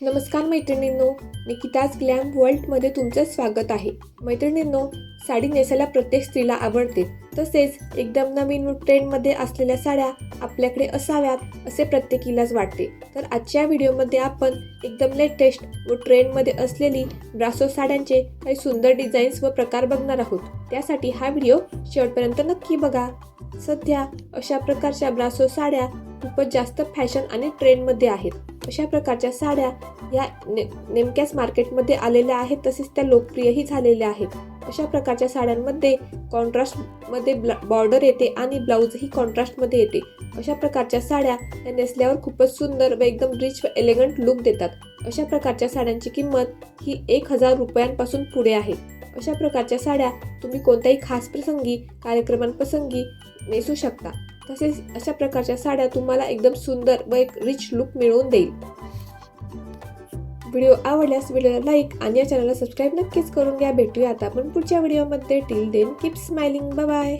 नमस्कार मैत्रिणींनो निकिताज ग्लॅम वर्ल्डमध्ये तुमचं स्वागत आहे. मैत्रिणींनो साडी नेसायला प्रत्येक स्त्रीला आवडते. तसेच एकदम नवीन व ट्रेंडमध्ये असलेल्या साड्या आपल्याकडे असाव्यात असे प्रत्येकीलाच वाटते. तर आजच्या व्हिडिओमध्ये आपण एकदम लेटेस्ट व ट्रेंडमध्ये असलेली ब्रासो साड्यांचे काही सुंदर डिझाईन्स व प्रकार बघणार आहोत. त्यासाठी हा व्हिडिओ शेवटपर्यंत नक्की बघा. सध्या अशा प्रकारच्या ब्रासो साड्या खूपच जास्त फॅशन आणि ट्रेंडमध्ये आहेत. अशा प्रकारच्या साड्या या ने नेमक्याच मार्केटमध्ये आलेल्या आहेत तसेच त्या लोकप्रियही झालेल्या आहेत. अशा प्रकारच्या साड्यांमध्ये कॉन्ट्रास्टमध्ये ब्ला बॉर्डर येते आणि ब्लाऊजही कॉन्ट्रास्टमध्ये येते. अशा प्रकारच्या साड्या या नेसल्यावर खूपच सुंदर व एकदम रिच व एलिगंट लुक देतात. अशा प्रकारच्या साड्यांची किंमत ही एक हजार रुपयांपासून पुढे आहे. अशा प्रकारच्या साड्या तुम्ही कोणत्याही खास प्रसंगी कार्यक्रमांप्रसंगी नेसू शकता. तसेच अशा प्रकारच्या साड्या तुम्हाला एकदम सुंदर व एक रिच लुक मिळवून देईल. व्हिडिओ आवडल्यास व्हिडिओला लाईक आणि या चॅनलला सबस्क्राईब नक्कीच करून घ्या. भेटूया आता आपण पुढच्या व्हिडिओमध्ये till then keep smiling bye